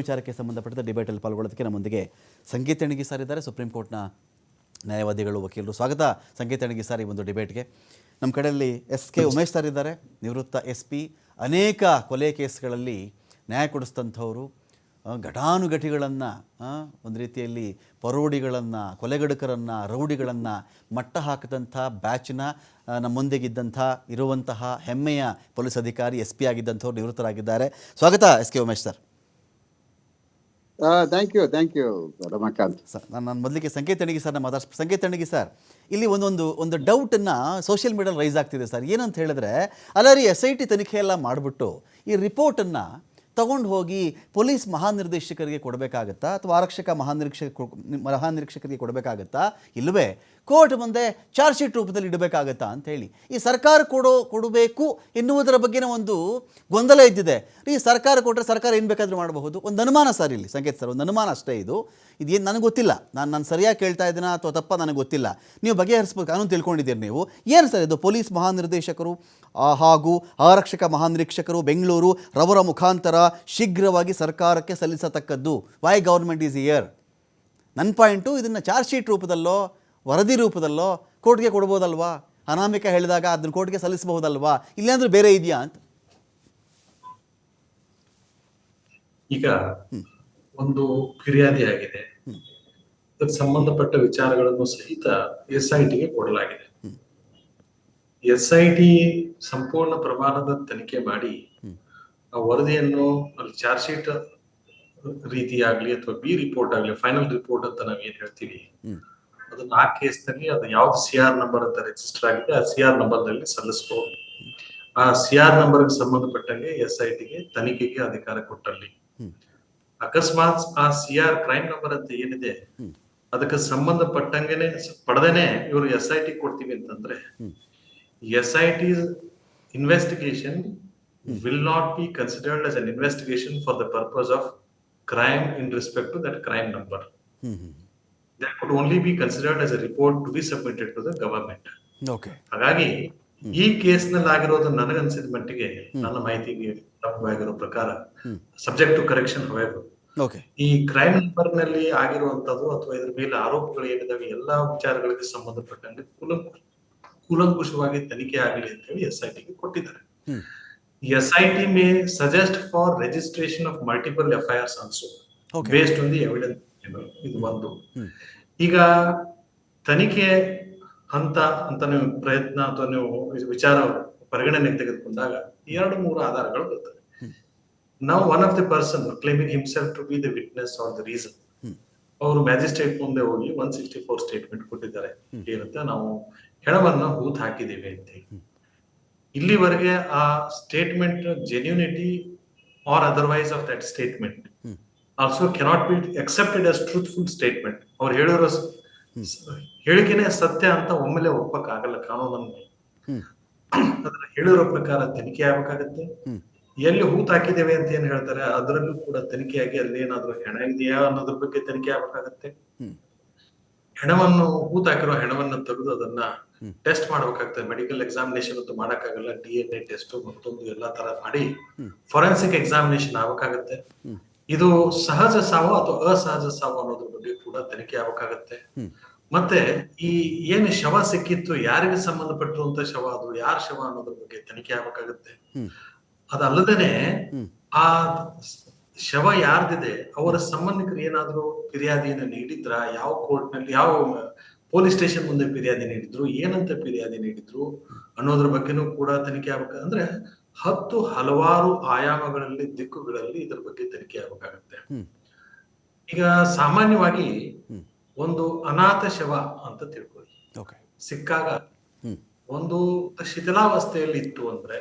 ವಿಚಾರಕ್ಕೆ ಸಂಬಂಧಪಟ್ಟಂತೆ ಡಿಬೇಟಲ್ಲಿ ಪಾಲ್ಗೊಳ್ಳೋದಕ್ಕೆ ನಮ್ಮೊಂದಿಗೆ ಸಂಗೀತ ಅಣಗಿ ಸರ್ ಇದ್ದಾರೆ. ಸುಪ್ರೀಂ ಕೋರ್ಟ್ನ ನ್ಯಾಯವಾದಿಗಳು ವಕೀಲರು. ಸ್ವಾಗತ ಸಂಗೀತ ಅಣಗಿ ಸರ್ ಈ ಒಂದು ಡಿಬೇಟ್ಗೆ. ನಮ್ಮ ಕಡೆಯಲ್ಲಿ ಎಸ್ ಕೆ ಉಮೇಶ್ ಸರ್ ಇದ್ದಾರೆ. ನಿವೃತ್ತ ಎಸ್ ಪಿ ಅನೇಕ ಕೊಲೆ ಕೇಸ್ಗಳಲ್ಲಿ ನ್ಯಾಯ ಕೊಡಿಸಿದಂಥವರು. ಆ, ಘಟಾನುಘಟಿಗಳನ್ನು ಒಂದು ರೀತಿಯಲ್ಲಿ ಪರೋಡಿಗಳನ್ನು ಕೊಲೆಗಡುಕರನ್ನು ರೌಡಿಗಳನ್ನು ಮಟ್ಟ ಹಾಕಿದಂಥ ಬ್ಯಾಚ್ನ ನಮ್ಮೊಂದಿಗಿದ್ದಂಥ ಇರುವಂತಹ ಹೆಮ್ಮೆಯ ಪೊಲೀಸ್ ಅಧಿಕಾರಿ ಎಸ್ ಪಿ ಆಗಿದ್ದಂಥವ್ರು ನಿವೃತ್ತರಾಗಿದ್ದಾರೆ. ಸ್ವಾಗತ S K Umesh sir. Thank you thank you Ramakant. Sir ನಾನು ನಾನು ಮೊದಲಿಗೆ ಸಂಕೇತ ಅಣಿಗೆ ನಮ್ಮ ಸಂಕೇತ ಅಣಿಗೆ ಸರ್ ಇಲ್ಲಿ ಒಂದೊಂದು, ಒಂದು ಡೌಟನ್ನು ಸೋಷಿಯಲ್ ಮೀಡಿಯಲ್ಲಿ ರೈಸ್ ಆಗ್ತಿದೆ ಸರ್ ಏನಂತ ಹೇಳಿದ್ರೆ, ಅಲ್ಲ ರೀ ಎಸ್ ಐ ಟಿ ತನಿಖೆ ಎಲ್ಲ ಮಾಡಿಬಿಟ್ಟು ಈ ರಿಪೋರ್ಟನ್ನು ತಗೊಂಡು ಹೋಗಿ ಪೊಲೀಸ್ ಮಹಾನಿರ್ದೇಶಕರಿಗೆ ಕೊಡಬೇಕಾಗತ್ತಾ ಅಥವಾ ಆರಕ್ಷಕ ಮಹಾನಿರೀಕ್ಷಕ ಮಹಾನಿರೀಕ್ಷಕರಿಗೆ ಕೊಡಬೇಕಾಗತ್ತಾ? ಇಲ್ಲವೇ. ಕೋರ್ಟ್ ಮುಂದೆ ಚಾರ್ಜ್ ಶೀಟ್ ರೂಪದಲ್ಲಿ ಇಡಬೇಕಾಗತ್ತಾ ಅಂತ ಹೇಳಿ. ಈ ಸರ್ಕಾರ ಕೊಡೋ, ಕೊಡಬೇಕು ಎನ್ನುವುದರ ಬಗ್ಗೆನ ಒಂದು ಗೊಂದಲ ಇದ್ದಿದೆ. ಈ ಸರ್ಕಾರ ಕೊಟ್ಟರೆ ಸರ್ಕಾರ ಏನು ಬೇಕಾದರೂ ಮಾಡಬಹುದು. ಒಂದು ಅನುಮಾನ ಸರ್ ಇಲ್ಲಿ, ಸಂಕೇತ್ ಸರ್, ಒಂದು ಅನುಮಾನ ಅಷ್ಟೇ ಇದು. ಇದೇನು ನನಗೆ ಗೊತ್ತಿಲ್ಲ. ನಾನು ನಾನು ಸರಿಯಾಗಿ ಕೇಳ್ತಾ ಇದ್ದೀನ ಅಥವಾ ತಪ್ಪ ನನಗೆ ಗೊತ್ತಿಲ್ಲ. ನೀವು ಬಗೆಹರಿಸ್ಬೇಕು, ಕಾನೂನು ತಿಳ್ಕೊಂಡಿದ್ದೀರಿ ನೀವು. ಏನು ಸರ್ ಇದು ಪೊಲೀಸ್ ಮಹಾನಿರ್ದೇಶಕರು? ಹಾಗೂ ಆರಕ್ಷಕ ಮಹಾನಿರೀಕ್ಷಕರು, ಬೆಂಗಳೂರು ರವರ ಮುಖಾಂತರ ಶೀಘ್ರವಾಗಿ ಸರ್ಕಾರಕ್ಕೆ ಸಲ್ಲಿಸತಕ್ಕದ್ದು. ವೈ ಗೌರ್ಮೆಂಟ್ ಈಸ್ ಇಯರ್ ನನ್ನ ಪಾಯಿಂಟು, ಇದನ್ನು ಚಾರ್ಜ್ ಶೀಟ್ ರೂಪದಲ್ಲೋ ವರದಿ ರೂಪದಲ್ಲೋ ಕೋರ್ಟ್ಗೆ ಕೊಡ್ಬೋದಲ್ವಾ? ಅನಾಮಿಕ ಹೇಳಿದಾಗ ಅದನ್ನು ಕೋರ್ಟ್ಗೆ ಸಲ್ಲಿಸಬಹುದಲ್ವಾ? ಇಲ್ಲಾಂದ್ರೆ ಬೇರೆ ಇದೆಯಾ ಅಂತ? ಈಗ ಒಂದು ಫಿರ್ಯಾದಿ ಆಗಿದೆ. ಸಂಬಂಧಪಟ್ಟ ವಿಚಾರಗಳನ್ನು ಸಹಿತ ಎಸ್ ಐ ಟಿಗೆ ಕೊಡಲಾಗಿದೆ. ಎಸ್ ಐ ಟಿ ಸಂಪೂರ್ಣ ಪ್ರಮಾಣದ ತನಿಖೆ ಮಾಡಿ ಆ ವರದಿಯನ್ನು ಅಲ್ಲಿ ಚಾರ್ಜ್ ಶೀಟ್ ರೀತಿಯಾಗ್ಲಿ ಅಥವಾ ಬಿ ರಿಪೋರ್ಟ್ ಆಗ್ಲಿ, ಫೈನಲ್ ರಿಪೋರ್ಟ್ ಅಂತ ನಾವ್ ಏನ್ ಹೇಳ್ತೀವಿ. ಅದನ್ನ ಆ ಕೇಸ್ನಲ್ಲಿ ಅದು ಯಾವ್ದು ಸಿ ಆರ್ ನಂಬರ್ ಅಂತ ರಿಜಿಸ್ಟರ್ ಆಗಿದೆ ಆ ಸಿ ಆರ್ ನಂಬರ್ನಲ್ಲಿ ಸಲ್ಲಿಸಬಹುದು ಆ ಸಿ ಆರ್ ನಂಬರ್ ಸಂಬಂಧಪಟ್ಟಂಗೆ ಎಸ್ ಐ ಟಿಗೆ ತನಿಖೆಗೆ ಅಧಿಕಾರ ಕೊಟ್ಟಲ್ಲಿ ಅಕಸ್ಮಾತ್ ಆ ಸಿ ಆರ್ ಕ್ರೈಮ್ ನಂಬರ್ ಅಂತ ಏನಿದೆ. ಅದಕ್ಕೆ ಸಂಬಂಧಪಟ್ಟಂಗೆನೆ ಪಡೆದೇನೆ ಇವರು ಎಸ್ ಐ ಟಿ ಕೊಡ್ತೀವಿ ಅಂತಂದ್ರೆ. S I T investigation will not be considered as an investigation for the purpose of crime in respect to that crime number. That could only be considered as a report to be submitted to the government. Okay ಹಾಗಾಗಿ ಈ ಕೇಸ್ನಲ್ಲಿ ಆಗಿರೋದು ನನಗನ್ಸಿದ ಮಟ್ಟಿಗೆ ನನ್ನ ಮಾಹಿತಿಗೆ ಲಭ್ಯವಾಗಿರೋ ಪ್ರಕಾರ subject to correction okay ಈ ಕ್ರೈಮ್ ನಂಬರ್ನಲ್ಲಿ ಆಗಿರುವಂತದ್ದು ಅಥವಾ ಇದ್ರ ಮೇಲೆ ಆರೋಪಗಳು ಏನಿದಾವೆ ಎಲ್ಲಾ ವಿಚಾರಗಳಿಗೆ ಸಂಬಂಧಪಟ್ಟಂಗೆ ಕೂಲಂ ಕೂಲಂಕುಷವಾಗಿ ತನಿಖೆ ಆಗಲಿ ಅಂತ ಹೇಳಿ ಎಸ್ ಐ ಟಿಗೆ ಕೊಟ್ಟಿದ್ದಾರೆ. S I T may suggest for registration of multiple F I Rs also based on the evidence ಇದು ಒಂದು ಈಗ ತನಿಖೆ ಹಂತ ಅಂತ ನೀವು ಪ್ರಯತ್ನ ಅಥವಾ ನೀವು ವಿಚಾರ ಪರಿಗಣನೆಗೆ ತೆಗೆದುಕೊಂಡಾಗ ಎರಡು ಮೂರು ಆಧಾರಗಳು ಬರ್ತವೆ. ನಾವು one of the person claiming himself to be the witness or the reason. ಅವರು ಮ್ಯಾಜಿಸ್ಟ್ರೇಟ್ ಮುಂದೆ ಹೋಗಿ ಒನ್ ಸಿಕ್ಸ್ಟಿ ಫೋರ್ ಸ್ಟೇಟ್ಮೆಂಟ್ ಕೊಟ್ಟಿದ್ದಾರೆ. ಏನಂತ ನಾವು ಹೆಣವನ್ನ ಹೂತ್ ಹಾಕಿದ್ದೇವೆ ಅಂತ ಹೇಳಿ ಇಲ್ಲಿವರೆಗೆ ಆ statement genuinity or otherwise of that statement. Also cannot be accepted as truthful statement ಅವ್ರು ಹೇಳಿರೋ ಹೇಳಿಕೆನೆ ಸತ್ಯ ಅಂತ ಒಮ್ಮೆಲೆ ಒಪ್ಪಕ್ ಆಗಲ್ಲ ಕಾನೂನನ್ನು ಅದನ್ನ ಹೇಳಿರೋ ಪ್ರಕಾರ ತನಿಖೆ ಆಗ್ಬೇಕಾಗತ್ತೆ. ಎಲ್ಲಿ ಹೂತ್ ಹಾಕಿದ್ದೇವೆ ಅಂತ ಏನ್ ಹೇಳ್ತಾರೆ ಅದರಲ್ಲೂ ಕೂಡ ತನಿಖೆಯಾಗಿ ಅಲ್ಲಿ ಏನಾದ್ರು ಹೆಣ ಇದೆಯಾ ಅನ್ನೋದ್ರ ಬಗ್ಗೆ ತನಿಖೆ ಆಗ್ಬೇಕಾಗತ್ತೆ. ಹೆಣವನ್ನು ಹೂತ್ ಹಾಕಿರೋ ಹೆಣವನ್ನ ತೆಗೆದು ಅದನ್ನ. ಟೆಸ್ಟ್ ಮಾಡ್ಬೇಕಾಗ್ತದೆ ಮೆಡಿಕಲ್ ಎಕ್ಸಾಮಿನೇಷನ್ ಅಂತೂ ಮಾಡಕ್ಕಾಗಲ್ಲ ಡಿ ಎನ್ ಎ ಟೆಸ್ಟ್ ಮತ್ತೊಂದು ಎಲ್ಲಾ ತರ ಮಾಡಿ. ಫೊರೆನ್ಸಿಕ್ ಎಕ್ಸಾಮಿನೇಷನ್ ಆಗ್ಬೇಕಾಗತ್ತೆ. ಇದು ಸಹಜ ಸಾವು ಅಥವಾ ಅಸಹಜ ಸಾವು ಅನ್ನೋದ್ರ ಬಗ್ಗೆ ಕೂಡ ತನಿಖೆ ಆಗಬೇಕಾಗತ್ತೆ. ಮತ್ತೆ ಈ ಏನು ಶವ ಸಿಕ್ಕಿತ್ತು ಯಾರಿಗೆ ಸಂಬಂಧಪಟ್ಟಿರುವಂತ ಶವ ಅದು ಯಾರ ಶವ ಅನ್ನೋದ್ರ ಬಗ್ಗೆ ತನಿಖೆ ಆಗ್ಬೇಕಾಗತ್ತೆ. ಅದಲ್ಲದೇನೆ ಆ ಶವ ಯಾರ್ದಿದೆ ಅವರ ಸಂಬಂಧಿಕರು ಏನಾದ್ರು ಫಿರ್ಯಾದಿಯನ್ನು ನೀಡಿದ್ರ ಯಾವ ಕೋರ್ಟ್ನಲ್ಲಿ ಯಾವ ಪೊಲೀಸ್ ಸ್ಟೇಷನ್ ಮುಂದೆ ಫಿರ್ಯಾದಿ ನೀಡಿದ್ರು ಏನಂತ ಫಿರ್ಯಾದಿ ನೀಡಿದ್ರು ಅನ್ನೋದ್ರ ಬಗ್ಗೆನೂ ಕೂಡ ತನಿಖೆ ಆಗ್ಬೇಕು ಅಂದ್ರೆ ಹತ್ತು ಹಲವಾರು ಆಯಾಮಗಳಲ್ಲಿ ದಿಕ್ಕುಗಳಲ್ಲಿ ಇದ್ರ ಬಗ್ಗೆ ತನಿಖೆ ಆಗ್ಬೇಕಾಗತ್ತೆ ಈಗ ಸಾಮಾನ್ಯವಾಗಿ ಒಂದು ಅನಾಥ ಶವ ಅಂತ ತಿಳ್ಕೊಳ್ಳಿ ಸಿಕ್ಕಾಗ. ಒಂದು ಶಿಥಿಲಾವಸ್ಥೆಯಲ್ಲಿ ಇತ್ತು ಅಂದ್ರೆ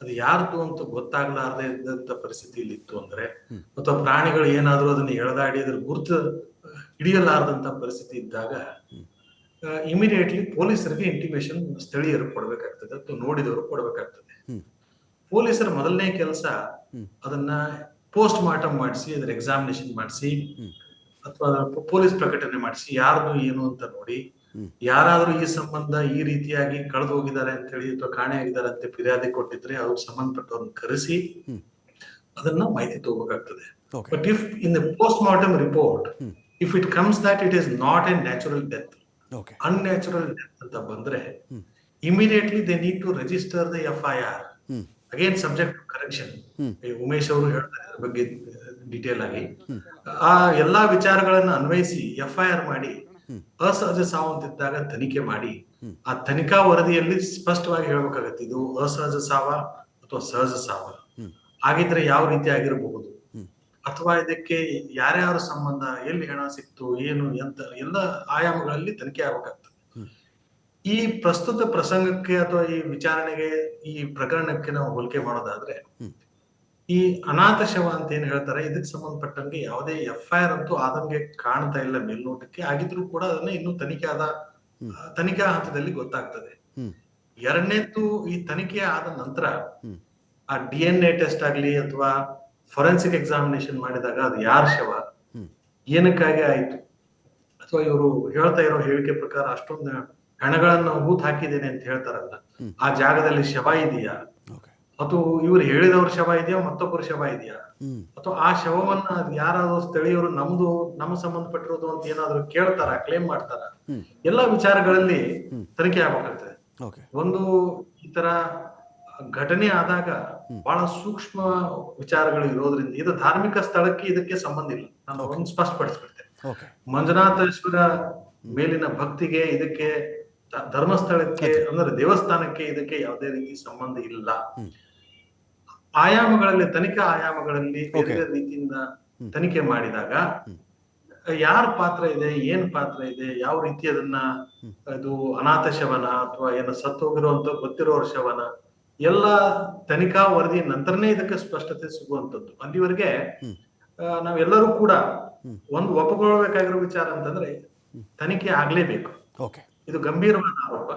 ಅದು ಯಾರ್ದು ಅಂತ ಗೊತ್ತಾಗ್ಲಾರ್ದೆ ಇದ್ದಂತ ಪರಿಸ್ಥಿತಿಯಲ್ಲಿ ಇತ್ತು ಅಂದ್ರೆ. ಅಥವಾ ಪ್ರಾಣಿಗಳು ಏನಾದ್ರೂ ಅದನ್ನ ಎಳೆದಾಡಿ ಅದ್ರ ಗುರುತು ಹಿಡಿಯಲಾರದಂತ ಪರಿಸ್ಥಿತಿ ಇದ್ದಾಗ. ಇಮಿಡಿಯೇಟ್ಲಿ ಪೊಲೀಸರಿಗೆ ಇಂಟಿಮೇಶನ್ ಸ್ಥಳೀಯರು ಕೊಡಬೇಕಾಗ್ತದೆ ಅಥವಾ ನೋಡಿದವರು ಕೊಡಬೇಕಾಗ್ತದೆ. ಪೊಲೀಸರ ಮೊದಲನೇ ಕೆಲಸ ಅದನ್ನ ಪೋಸ್ಟ್ ಮಾರ್ಟಮ್ ಮಾಡಿಸಿ ಅದರ ಎಕ್ಸಾಮಿನೇಷನ್ ಮಾಡಿಸಿ ಅಥವಾ ಪೊಲೀಸ್ ಪ್ರಕಟಣೆ ಮಾಡಿಸಿ ಯಾರ್ದು ಏನು ಅಂತ ನೋಡಿ ಯಾರಾದರೂ ಈ ಸಂಬಂಧ ಈ ರೀತಿಯಾಗಿ ಕಳೆದು ಹೋಗಿದ್ದಾರೆ ಅಂತ ಹೇಳಿ ಅಥವಾ ಕಾಣೆಯಾಗಿದ್ದಾರೆ ಅಂತ ಫಿರ್ಯಾದಿ ಕೊಟ್ಟಿದ್ರೆ ಅವ್ರಿಗೆ ಸಂಬಂಧಪಟ್ಟವ್ರನ್ನ ಕರೆಸಿ. ಅದನ್ನ ಮಾಹಿತಿ ತಗೋಬೇಕಾಗ್ತದೆ. But if in the post mortem report if it comes that it is not a natural death, okay death ಅಂತ ಬಂದ್ರೆ immediately they need to register the F I R again subject correction Umesh ಅವರು ಹೇಳ್ತಾರೆ ಬಗ್ಗೆ detail ಆಗಿ. ಆ ಎಲ್ಲಾ ವಿಚಾರಗಳನ್ನ ಅನ್ವಯಿಸಿ ಎಫ್ ಐ ಆರ್ ಮಾಡಿ ಅಸಹಜ ಸಾವು ಅಂತಿದ್ದಾಗ ತನಿಖೆ ಮಾಡಿ. ಆ ತನಿಖಾ ವರದಿಯಲ್ಲಿ ಸ್ಪಷ್ಟವಾಗಿ ಹೇಳ್ಬೇಕಾಗತ್ತೆ ಇದು ಅಸಹಜ ಸಾವ ಅಥವಾ ಸಹಜ ಸಾವ ಆಗಿದ್ರೆ ಯಾವ ರೀತಿ ಆಗಿರಬಹುದು? ಅಥವಾ ಇದಕ್ಕೆ ಯಾರ್ಯಾರ ಸಂಬಂಧ ಎಲ್ಲಿ ಹೆಣ ಸಿಕ್ತು ಏನು ಎಂತ ಎಲ್ಲ ಆಯಾಮಗಳಲ್ಲಿ ತನಿಖೆ ಆಗ್ಬೇಕಾಗ್ತದೆ. ಈ ಪ್ರಸ್ತುತ ಪ್ರಸಂಗಕ್ಕೆ ಅಥವಾ ಈ ವಿಚಾರಣೆಗೆ ಈ ಪ್ರಕರಣಕ್ಕೆ ನಾವು ಹೋಲಿಕೆ ಮಾಡೋದಾದ್ರೆ ಈ ಅನಾಥ ಶವ ಅಂತ ಏನ್ ಹೇಳ್ತಾರೆ ಇದಕ್ಕೆ ಸಂಬಂಧಪಟ್ಟಂಗೆ ಯಾವುದೇ ಎಫ್ ಐ ಆರ್ ಅಂತೂ ಆದಂಗೆ ಕಾಣ್ತಾ ಇಲ್ಲ ಮೇಲ್ನೋಟಕ್ಕೆ. ಆಗಿದ್ರೂ ಕೂಡ ಅದನ್ನ ಇನ್ನೂ ತನಿಖೆ ಆದ ತನಿಖಾ ಹಂತದಲ್ಲಿ ಗೊತ್ತಾಗ್ತದೆ. ಎರಡನೇದ್ದು ಈ ತನಿಖೆ ಆದ ನಂತರ ಆ ಡಿ ಎನ್ ಎ ಟೆಸ್ಟ್ ಆಗ್ಲಿ ಅಥವಾ ಫೊರೆನ್ಸಿಕ್ ಎಕ್ಸಾಮಿನೇಷನ್ ಮಾಡಿದಾಗ ಅದು ಯಾರ ಶವ? ಏನಕ್ಕಾಗಿ ಆಯ್ತು? ಅಥವಾ ಇವರು ಹೇಳ್ತಾ ಇರೋ ಹೇಳಿಕೆ ಪ್ರಕಾರ ಅಷ್ಟೊಂದು ಹೆಣಗಳನ್ನ ಹೂತ್ ಹಾಕಿದ್ದೇನೆ ಅಂತ ಹೇಳ್ತಾರಲ್ಲ ಆ ಜಾಗದಲ್ಲಿ ಶವ ಇದೆಯಾ? ಅಥವಾ ಇವ್ರು ಹೇಳಿದವ್ರ ಶವ ಇದೆಯಾ ಮತ್ತೊಬ್ಬರ ಶವ ಇದೆಯಾ? ಅಥವಾ ಆ ಶವವನ್ನ ಅದ್ ಯಾರಾದ್ರೂ ಸ್ಥಳೀಯರು ನಮ್ದು ನಮ್ಮ ಸಂಬಂಧಪಟ್ಟಿರೋದು ಅಂತ ಏನಾದ್ರು ಕೇಳ್ತಾರ ಕ್ಲೇಮ್ ಮಾಡ್ತಾರ? ಎಲ್ಲಾ ವಿಚಾರಗಳಲ್ಲಿ ತನಿಖೆ ಆಗ್ಬೇಕಾಗ್ತದೆ. ಒಂದು ಈ ತರ ಘಟನೆ ಆದಾಗ ಬಹಳ ಸೂಕ್ಷ್ಮ ವಿಚಾರಗಳು ಇರೋದ್ರಿಂದ ಇದು ಧಾರ್ಮಿಕ ಸ್ಥಳಕ್ಕೆ ಇದಕ್ಕೆ ಸಂಬಂಧ ಇಲ್ಲ. ನಾನು ಒಂದು ಸ್ಪಷ್ಟಪಡಿಸ್ಬಿಡ್ತೇನೆ. ಮಂಜುನಾಥೇಶ್ವರ ಮೇಲಿನ ಭಕ್ತಿಗೆ ಇದಕ್ಕೆ ಧರ್ಮಸ್ಥಳಕ್ಕೆ ಅಂದ್ರೆ ದೇವಸ್ಥಾನಕ್ಕೆ ಇದಕ್ಕೆ ಯಾವುದೇ ರೀತಿ ಸಂಬಂಧ ಇಲ್ಲ. ಆಯಾಮಗಳಲ್ಲಿ ತನಿಖಾ ಆಯಾಮಗಳಲ್ಲಿ ಬೇರೆ ರೀತಿಯಿಂದ ತನಿಖೆ ಮಾಡಿದಾಗ ಯಾರ ಪಾತ್ರ ಇದೆ ಏನ್ ಪಾತ್ರ ಇದೆ ಯಾವ ರೀತಿ ಅದನ್ನ ಇದು ಅನಾಥ ಶವನ ಅಥವಾ ಏನೋ ಸತ್ತು ಹೋಗಿರುವಂತ ಗೊತ್ತಿರೋರ ಶವನ ಎಲ್ಲ ತನಿಖಾ ವರದಿ ನಂತರನೇ ಇದಕ್ಕೆ ಸ್ಪಷ್ಟತೆ ಸಿಗುವಂತದ್ದು ಅಲ್ಲಿವರೆಗೆ ನಾವೆಲ್ಲರೂ ಕೂಡ ಒಂದು ಒಪ್ಪಿಕೊಳ್ಳಬೇಕಾಗಿರೋ ವಿಚಾರ ಅಂತಂದ್ರೆ ತನಿಖೆ ಆಗ್ಲೇಬೇಕು. ಓಕೆ. ಇದು ಗಂಭೀರವಾದ ಆರೋಪ.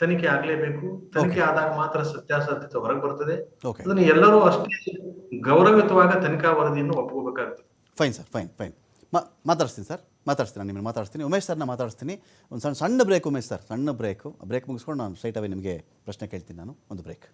ತನಿಖೆ ಆಗ್ಲೇಬೇಕು. ತನಿಖೆ ಆದಾಗ ಮಾತ್ರ ಸತ್ಯಾಸತ್ಯತೆ ಹೊರಗೆ ಬರ್ತದೆ. ಅದನ್ನು ಎಲ್ಲರೂ ಅಷ್ಟೇ ಗೌರವಯುತವಾಗ ತನಿಖಾ ವರದಿಯನ್ನು ಒಪ್ಕೋಬೇಕಾಗ್ತದೆ ಫೈನ್ ಸರ್ ಫೈನ್ ಫೈನ್. ಮಾತಾಡ್ತೀನಿ ಸರ್. ಮಾತಾಡ್ತೀನಿ ನಾನು ನಿಮ್ಮನ್ನು ಮಾತಾಡ್ತೀನಿ ಉಮೇಶ್ ಸರ್ನ ಮಾತಾಡ್ತೀನಿ ಒಂದು ಸಣ್ಣ ಸಣ್ಣ ಬ್ರೇಕ್ ಉಮೇಶ್ ಸರ್. ಸಣ್ಣ ಬ್ರೇಕು. ಬ್ರೇಕ್ ಮುಗಿಸ್ಕೊಂಡು ನಾನು ಸ್ಟ್ರೈಟ್ ಅವೇ ನಿಮಗೆ ಪ್ರಶ್ನೆ ಕೇಳ್ತೀನಿ ನಾನು. ಒಂದು ಬ್ರೇಕ್.